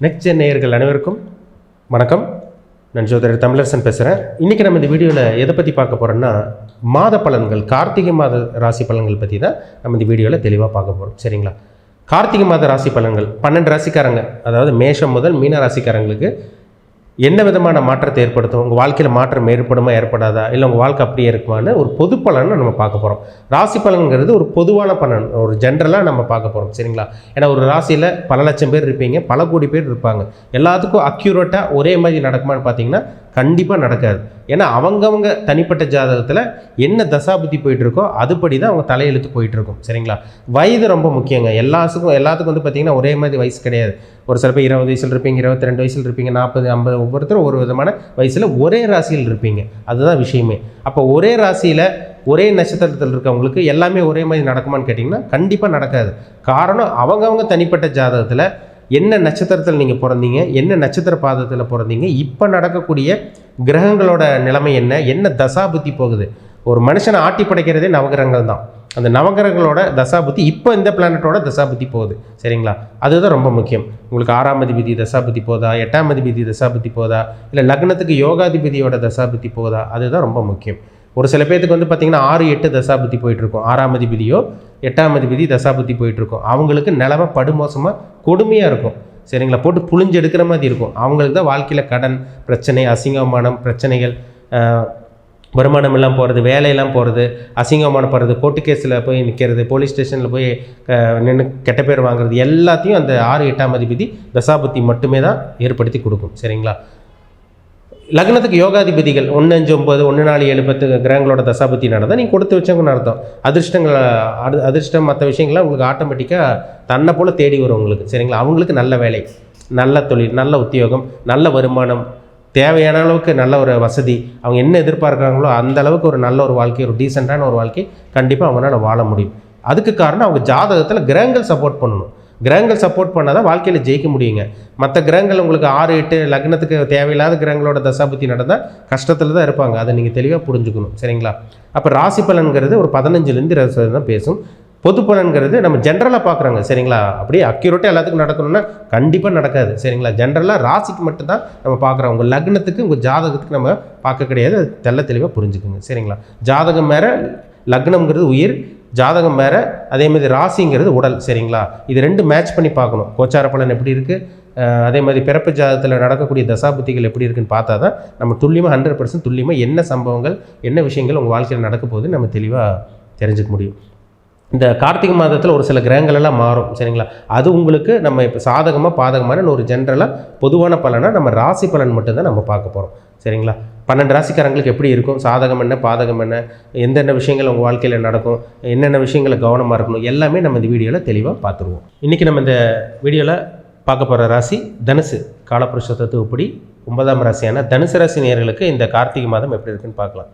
Next gen நேயர்கள் அனைவருக்கும் வணக்கம். நான் ஜோதிடர் தமிழரசன் பேசுகிறேன் இன்றைக்கி நம்ம இந்த வீடியோவில் எதை பற்றி பார்க்க போகிறோம்னா மாத பலன்கள் கார்த்திகை மாத ராசி பலன்கள் பற்றி தான் நம்ம இந்த வீடியோவில் தெளிவாக பார்க்க போகிறோம் சரிங்களா? கார்த்திகை மாத ராசி பலன்கள் பன்னெண்டு ராசிக்காரங்க அதாவது மேஷம் முதல் மீன ராசிக்காரங்களுக்கு என்ன விதமான மாற்றத்தை ஏற்படுத்தும்? உங்கள் வாழ்க்கையில் மாற்றம் ஏற்படுமா ஏற்படாதா? இல்லை உங்கள் வாழ்க்கை அப்படியே இருக்குமான்னு ஒரு பொது பலனை நம்ம பார்க்க போகிறோம் ராசி பலன்கிறது ஒரு பொதுவான பலன் ஒரு ஜென்ரலாக நம்ம பார்க்க போகிறோம் சரிங்களா? ஏன்னா ஒரு ராசியில் பல லட்சம் பேர் இருப்பீங்க பல கோடி பேர் இருப்பாங்க. எல்லாத்துக்கும் அக்யூரேட்டாக ஒரே மாதிரி நடக்குமான்னு பார்த்தீங்கன்னா கண்டிப்பாக நடக்காது. ஏன்னா அவங்கவங்க தனிப்பட்ட ஜாதகத்தில் என்ன தசாபுத்தி போயிட்டுருக்கோ அதுபடி தான் அவங்க தலையெழுத்து போயிட்டுருக்கும். சரிங்களா? வயது ரொம்ப முக்கியங்க. எல்லாத்துக்கும் எல்லாத்துக்கும் வந்து பார்த்திங்கன்னா ஒரே மாதிரி வயசு கிடையாது. ஒரு சில பேர் இருபது வயசில் இருப்பீங்க இருபத்தி ரெண்டு வயசில் இருப்பீங்க நாற்பது ஐம்பது ஒவ்வொருத்தரும் ஒரு விதமான வயசில் ஒரே ராசியில் இருப்பீங்க. அதுதான் விஷயமே. அப்போ ஒரே ராசியில் ஒரே நட்சத்திரத்தில் இருக்கவங்களுக்கு எல்லாமே ஒரே மாதிரி நடக்குமான்னு கேட்டிங்கன்னா கண்டிப்பாக நடக்காது. காரணம் அவங்கவுங்க தனிப்பட்ட ஜாதகத்தில் என்ன நட்சத்திரத்தில் நீங்கள் பிறந்தீங்க என்ன நட்சத்திர பாதத்தில் பிறந்தீங்க இப்போ நடக்கக்கூடிய கிரகங்களோட நிலைமை என்ன என்ன தசாபுத்தி போகுது? ஒரு மனுஷனை ஆட்டி படைக்கிறதே நவகிரகங்கள் தான். அந்த நவகிரகங்களோட தசாபுத்தி இப்போ இந்த பிளானட்டோட தசாபுத்தி போகுது. சரிங்களா? அதுதான் ரொம்ப முக்கியம். உங்களுக்கு ஆறாம் அதிபதி தசாபுத்தி போதா எட்டாம் அதிபதி தசாபுத்தி போதா இல்லை லக்னத்துக்கு யோகாதிபதியோட தசாபுத்தி போதா அதுதான் ரொம்ப முக்கியம். ஒரு சில பேர்த்துக்கு வந்து பார்த்திங்கன்னா ஆறு எட்டு தசாபுத்தி போயிட்டுருக்கும் ஆறாம் அதிபதியோ எட்டாம் அதிபதி தசாபதி போயிட்டுருக்கும். அவங்களுக்கு நிலமை படுமோசமாக கொடுமையாக இருக்கும். சரிங்களா? போட்டு புளிஞ்சு எடுக்கிற மாதிரி இருக்கும். அவங்களுக்கு தான் வாழ்க்கையில் கடன் பிரச்சனை அசிங்கமானம் பிரச்சனைகள் வருமானம் எல்லாம் போகிறது வேலையெல்லாம் போகிறது அசிங்கமானப்படுறது கோர்ட்டு கேஸில் போய் நிற்கிறது போலீஸ் ஸ்டேஷனில் போய் நின்று கெட்ட பேர் வாங்குறது எல்லாத்தையும் அந்த ஆறு எட்டாம் அதிபதி தசாபுத்தி மட்டுமே தான் ஏற்படுத்தி கொடுக்கும். சரிங்களா? லக்னத்துக்கு யோகாதிபதிகள் ஒன்று அஞ்சு ஒம்பது ஒன்று நாலு ஏழு பத்து கிரகங்களோட தசாபத்தி நடந்தால் நீங்கள் கொடுத்து வச்சவங்கன்னு அர்த்தம். அதிர்ஷ்டங்கள் அடு அதிர்ஷ்டம் மற்ற விஷயங்கள்லாம் உங்களுக்கு ஆட்டோமேட்டிக்காக தன்னை போல் தேடி வரும் உங்களுக்கு சரிங்களா? அவங்களுக்கு நல்ல வேலை நல்ல தொழில் நல்ல உத்தியோகம் நல்ல வருமானம் தேவையான அளவுக்கு நல்ல ஒரு வசதி அவங்க என்ன எதிர்பார்க்குறாங்களோ அந்த அளவுக்கு ஒரு நல்ல ஒரு வாழ்க்கை ஒரு டீசெண்டான ஒரு வாழ்க்கை கண்டிப்பாக அவங்களால வாழ முடியும். அதுக்கு காரணம் அவங்க ஜாதகத்தில் கிரகங்கள் சப்போர்ட் பண்ணணும். கிரகங்கள் சப்போர்ட் பண்ணால் தான் வாழ்க்கையில் ஜெயிக்க முடியுங்க. மற்ற கிரகங்கள் உங்களுக்கு ஆறு எட்டு லக்னத்துக்கு தேவையில்லாத கிரகங்களோட தசாபுத்தி நடந்தால் கஷ்டத்தில் தான் இருப்பாங்க. அதை நீங்கள் தெளிவாக புரிஞ்சுக்கணும். சரிங்களா? அப்போ ராசி பலன்கிறது ஒரு பதினஞ்சுலேருந்து இருபது தான் பேசும். பொது பலன்கிறது நம்ம ஜென்ரலாக பார்க்குறாங்க. சரிங்களா? அப்படியே அக்யூரேட்டாக எல்லாத்துக்கும் நடக்கணும்னா கண்டிப்பாக நடக்காது. சரிங்களா? ஜென்ரலாக ராசிக்கு மட்டும்தான் நம்ம பார்க்குறோம். உங்கள் லக்னத்துக்கு உங்கள் ஜாதகத்துக்கு நம்ம பார்க்க கிடையாது. அது தெள்ள தெளிவாக புரிஞ்சுக்குங்க. சரிங்களா? ஜாதகம் மேலே லக்னம்ங்கிறது உயிர் ஜாதகம் வேறு அதே மாதிரி ராசிங்கிறது உடல் சரிங்களா? இது ரெண்டு மேட்ச் பண்ணி பார்க்கணும். கோச்சார பலன் எப்படி இருக்குது அதே மாதிரி பிறப்பு ஜாதகத்தில் நடக்கக்கூடிய தசாபுத்திகள் எப்படி இருக்குன்னு பார்த்தா தான் நம்ம துல்லியமாக ஹண்ட்ரட் பர்சன்ட் துல்லியமாக என்ன சம்பவங்கள் என்ன விஷயங்கள் உங்கள் வாழ்க்கையில் நடக்க போகுதுன்னு நம்ம தெளிவாக தெரிஞ்சுக்க முடியும். இந்த கார்த்திகை மாதத்தில் ஒரு சில கிரகங்கள் எல்லாம் மாறும் சரிங்களா? அது உங்களுக்கு நம்ம இப்போ சாதகமாக பாதகமான ஒரு ஜென்ரலாக பொதுவான பலனாக நம்ம ராசி பலன் மட்டும்தான் நம்ம பார்க்க போகிறோம் சரிங்களா? பன்னெண்டு ராசிக்காரங்களுக்கு எப்படி இருக்கும்? சாதகம் என்ன பாதகம் என்ன? எந்தெந்த விஷயங்கள் உங்கள் வாழ்க்கையில் நடக்கும்? என்னென்ன விஷயங்களை கவனமாக இருக்கணும்? எல்லாமே நம்ம இந்த வீடியோவில் தெளிவாக பார்த்துருவோம் இன்றைக்கி நம்ம இந்த வீடியோவில் பார்க்க போகிற ராசி தனுசு. காலப்புருஷ தத்துவப்படி ஒன்பதாம் ராசியான தனுசு ராசி நேர்களுக்கு இந்த கார்த்திகை மாதம் எப்படி இருக்குன்னு பார்க்கலாம்.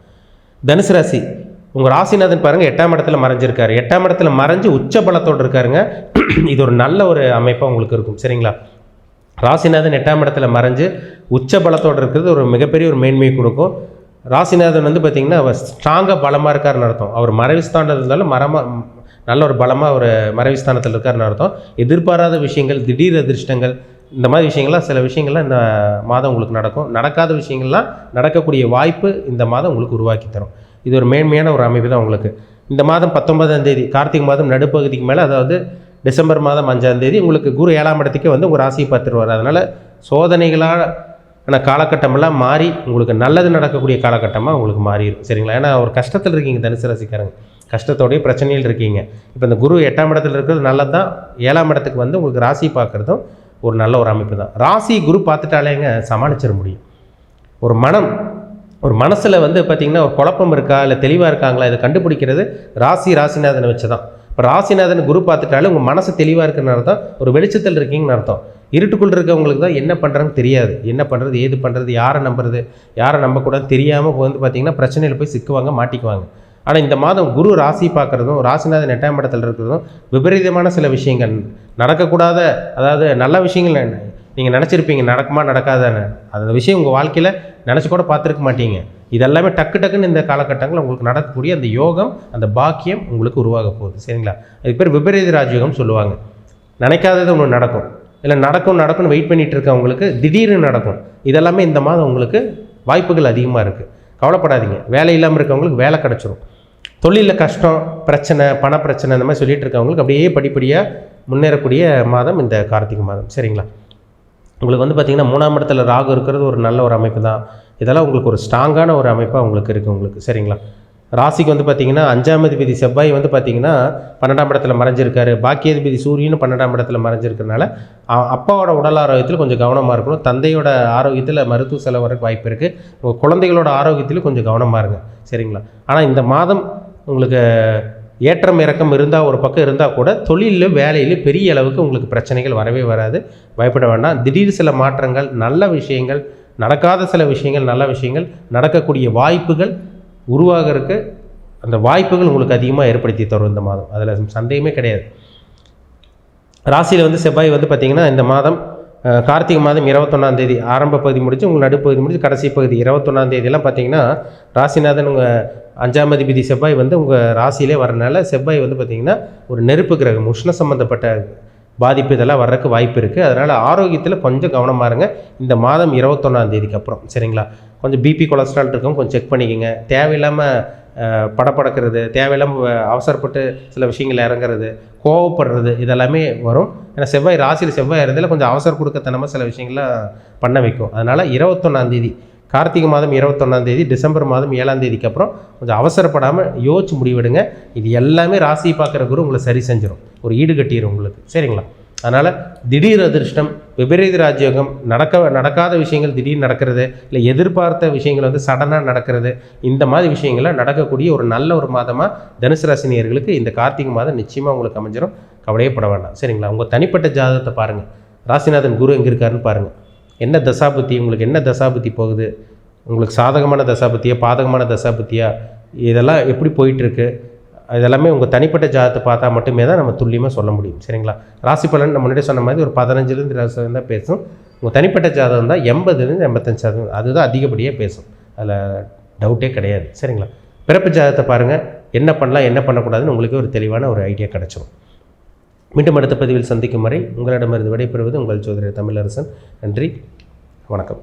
தனுசு ராசி உங்கள் ராசிநாதன் பாருங்கள் எட்டாம் இடத்துல மறைஞ்சிருக்காரு. எட்டாம் இடத்துல மறைஞ்சு உச்ச பலத்தோடு இருக்காருங்க. இது ஒரு நல்ல ஒரு அமைப்பாக உங்களுக்கு இருக்கும். சரிங்களா? ராசிநாதன் எட்டாம் இடத்துல மறைஞ்சு உச்ச பலத்தோடு இருக்கிறது ஒரு மிகப்பெரிய ஒரு மேன்மையை கொடுக்கும். ராசிநாதன் வந்து பார்த்திங்கன்னா அவர் ஸ்ட்ராங்காக பலமாக இருக்காருன்னு அர்த்தம். அவர் மறைவு ஸ்தானத்தில் இருந்தாலும் மரமாக நல்ல ஒரு பலமாக ஒரு மறைவு ஸ்தானத்தில் இருக்காருன்னு அர்த்தம். எதிர்பாராத விஷயங்கள் திடீர் அதிர்ஷ்டங்கள் இந்த மாதிரி விஷயங்கள்லாம் சில விஷயங்கள்லாம் இந்த மாதம் உங்களுக்கு நடக்கும். நடக்காத விஷயங்கள்லாம் நடக்கக்கூடிய வாய்ப்பு இந்த மாதம் உங்களுக்கு உருவாக்கி தரும். இது ஒரு மேன்மையான ஒரு அமைப்பு தான் உங்களுக்கு. இந்த மாதம் பத்தொன்பதாம் தேதி கார்த்திகை மாதம் நடுப்பகுதிக்கு மேலே அதாவது டிசம்பர் மாதம் அஞ்சாம் தேதி உங்களுக்கு குரு ஏழாம் இடத்துக்கு வந்து உங்கள் ராசியை பார்த்துருவார் அதனால் சோதனைகளான காலகட்டமெல்லாம் மாறி உங்களுக்கு நல்லது நடக்கக்கூடிய காலகட்டமாக உங்களுக்கு மாறிடும் சரிங்களா? ஏன்னா ஒரு கஷ்டத்தில் இருக்கீங்க தனுசு ராசிக்காரங்க. கஷ்டத்தோடைய பிரச்சனையில் இருக்கீங்க. இப்போ இந்த குரு எட்டாம் இடத்துல இருக்கிறது நல்லது தான் ஏழாம் இடத்துக்கு வந்து உங்களுக்கு ராசி பார்க்குறதும் ஒரு நல்ல ஒரு அமைப்பு தான். ராசி குரு பார்த்துட்டாலேங்க சமாளிச்சிட முடியும். ஒரு மனம் ஒரு மனசில் வந்து பார்த்திங்கன்னா ஒரு குழப்பம் இருக்கா இல்லை தெளிவாக இருக்காங்களா இதை கண்டுபிடிக்கிறது ராசி ராசிநாதனை வச்சு தான் இப்போ ராசிநாதன் குரு பார்த்துட்டாலே உங்கள் மனசு தெளிவாக இருக்குன்னு அர்த்தம் ஒரு வெளிச்சத்தில் இருக்கீங்கன்னு அர்த்தம். இருட்டுக்குள்ளே இருக்கவங்களுக்கு தான் என்ன பண்ணுறதுன்னு தெரியாது. என்ன பண்ணுறது ஏது பண்ணுறது யாரை நம்புறது யாரை நம்பக்கூடாது தெரியாமல் வந்து பார்த்திங்கன்னா பிரச்சனையில் போய் சிக்குவாங்க மாட்டிக்குவாங்க. ஆனால் இந்த மாதம் குரு ராசி பார்க்குறதும் ராசிநாதன் எட்டாம் இடத்துல இருக்கிறதும் விபரீதமான சில விஷயங்கள். நடக்கக்கூடாத அதாவது நல்ல விஷயங்கள் நீங்கள் நினச்சிருப்பீங்க நடக்குமா நடக்காதான்னு. அந்த விஷயம் உங்கள் வாழ்க்கையில் நினச்சி கூட பார்த்துருக்க மாட்டீங்க. இதெல்லாமே டக்கு டக்குன்னு இந்த காலகட்டங்களில் உங்களுக்கு நடக்கக்கூடிய அந்த யோகம் அந்த பாக்கியம் உங்களுக்கு உருவாக போகுது. சரிங்களா? அதுக்கு பேர் விபரீத ராஜயோகம் சொல்லுவாங்க. நினைக்காதது ஒன்று நடக்கும். இல்லை நடக்கும் நடக்கும்னு வெயிட் பண்ணிட்டு இருக்கவங்களுக்கு திடீர்னு நடக்கும். இதெல்லாமே இந்த மாதம் உங்களுக்கு வாய்ப்புகள் அதிகமாக இருக்குது கவலைப்படாதீங்க. வேலை இல்லாமல் இருக்கவங்களுக்கு வேலை கிடச்சிரும். தொழிலில் கஷ்டம் பிரச்சனை பண பிரச்சனை இந்த மாதிரி சொல்லிட்டு இருக்கவங்களுக்கு அப்படியே படிப்படியாக முன்னேறக்கூடிய மாதம் இந்த கார்த்திகை மாதம். சரிங்களா? உங்களுக்கு வந்து பார்த்திங்கன்னா மூணாம் இடத்துல ராகு இருக்கிறது ஒரு நல்ல ஒரு அமைப்பு தான். இதெல்லாம் உங்களுக்கு ஒரு ஸ்ட்ராங்கான ஒரு அமைப்பாக உங்களுக்கு இருக்குது உங்களுக்கு சரிங்களா? ராசிக்கு வந்து பார்த்திங்கன்னா அஞ்சாம் அதிபதி செவ்வாய் வந்து பார்த்திங்கன்னா பன்னெண்டாம் இடத்துல மறைஞ்சிருக்காரு. பாக்கியாதிபதி சூரியனும் பன்னெண்டாம் இடத்துல மறைஞ்சிருக்கறனால அப்பாவோட உடல் ஆரோக்கியத்தில் கொஞ்சம் கவனமாக இருக்கணும். தந்தையோட ஆரோக்கியத்தில் மருத்துவ செலவு வரக்கு வாய்ப்பு இருக்குது உங்கள் குழந்தைகளோட ஆரோக்கியத்திலும் கொஞ்சம் கவனமாக இருங்க சரிங்களா? ஆனால் இந்த மாதம் உங்களுக்கு ஏற்றம் இறக்கம் இருந்தால் ஒரு பக்கம் இருந்தால் கூட தொழிலில் வேலையில் பெரிய அளவுக்கு உங்களுக்கு பிரச்சனைகள் வரவே வராது. பயப்பட வேண்டாம். திடீர் சில மாற்றங்கள் நல்ல விஷயங்கள் நடக்காத சில விஷயங்கள் நல்ல விஷயங்கள் நடக்கக்கூடிய வாய்ப்புகள் உருவாகிறதுக்கு அந்த வாய்ப்புகள் உங்களுக்கு அதிகமாக ஏற்படுத்தி தரும் இந்த மாதம். அதில் சந்தேகமே கிடையாது. ராசியில் வந்து செவ்வாய் வந்து பார்த்திங்கன்னா இந்த மாதம் கார்த்திகை மாதம் இருபத்தொன்னாம் தேதி ஆரம்ப பகுதி முடிச்சு உங்கள் நடுப்பகுதி முடிச்சு கடைசி பகுதி இருபத்தொன்னாம் தேதியெல்லாம் பார்த்தீங்கன்னா ராசிநாதன் உங்கள் அஞ்சாம் அதிபதி செவ்வாய் வந்து உங்கள் ராசியிலே வரனால செவ்வாய் வந்து பார்த்திங்கன்னா ஒரு நெருப்பு கிரகம் உஷ்ண சம்மந்தப்பட்ட பாதிப்பு இதெல்லாம் வர்றதுக்கு வாய்ப்பு இருக்குது அதனால் ஆரோக்கியத்தில் கொஞ்சம் கவனமாக இருங்க. இந்த மாதம் இருபத்தொன்னாந்தேதிக்கு அப்புறம் சரிங்களா? கொஞ்சம் பிபி கொலஸ்ட்ரால் இருக்கும் கொஞ்சம் செக் பண்ணிக்கோங்க. தேவையில்லாமல் படப்படக்கிறது தேவையில்லாமல் அவசரப்பட்டு சில விஷயங்கள் இறங்குறது கோவப்படுறது இதெல்லாமே வரும். ஏன்னா செவ்வாய் ராசியில் செவ்வாய் இருந்ததில் கொஞ்சம் அவசர கொடுக்கத்தனமாக சில விஷயங்கள்லாம் பண்ண வைக்கும். அதனால் இருபத்தொன்னாந்தேதி கார்த்திகை மாதம் இருபத்தொன்னாம் தேதி டிசம்பர் மாதம் ஏழாம் தேதிக்கு அப்புறம் கொஞ்சம் அவசரப்படாமல் யோசிச்சு முடிவெடுங்க. இது எல்லாமே ராசியை பார்க்குற குரு உங்களை சரி செஞ்சிடும் ஒரு ஈடு கட்டிடும் உங்களுக்கு. சரிங்களா? அதனால் திடீர் அதிர்ஷ்டம் விபரீத ராஜயோகம் நடக்க நடக்காத விஷயங்கள் திடீர் நடக்கிறது இல்லை எதிர்பார்த்த விஷயங்கள் வந்து சடனாக நடக்கிறது இந்த மாதிரி விஷயங்கள்லாம் நடக்கக்கூடிய ஒரு நல்ல ஒரு மாதமாக தனுசு ராசினியர்களுக்கு இந்த கார்த்திகை மாதம் நிச்சயமாக உங்களுக்கு அமைஞ்சிரும். கவலையப்பட வேண்டாம். சரிங்களா? உங்கள் தனிப்பட்ட ஜாதகத்தை பாருங்கள் ராசிநாதன் குரு எங்கே இருக்காருன்னு பாருங்கள் என்ன தசாபுத்தி? உங்களுக்கு என்ன தசாபுத்தி போகுது? உங்களுக்கு சாதகமான தசாபுத்தியா பாதகமான தசாபுத்தியா? இதெல்லாம் எப்படி போயிட்டுருக்கு? இதெல்லாமே உங்கள் தனிப்பட்ட ஜாதகத்தை பார்த்தா மட்டுமே தான் நம்ம துல்லியமாக சொல்ல முடியும். சரிங்களா? ராசி பலன் நம்ம முன்னாடி சொன்ன மாதிரி ஒரு பதினஞ்சுலேருந்து இருபது சதவீதம் தான் பேசும். உங்கள் தனிப்பட்ட ஜாதகம் தான் எண்பதுலேருந்து எண்பத்தஞ்சு சதவீதம். அதுதான் அதிகப்படியாக பேசும். அதில் டவுட்டே கிடையாது. சரிங்களா? பிறப்பு ஜாதகத்தை பாருங்கள் என்ன பண்ணலாம் என்ன பண்ணக்கூடாதுன்னு உங்களுக்கு ஒரு தெளிவான ஒரு ஐடியா கிடச்சிரும். மீண்டும் அடுத்த பதிவில் சந்திக்கும் வரை உங்களிடமிருந்து விடைபெறுவது உங்கள் சோதரர் தமிழரசன். நன்றி. வணக்கம்.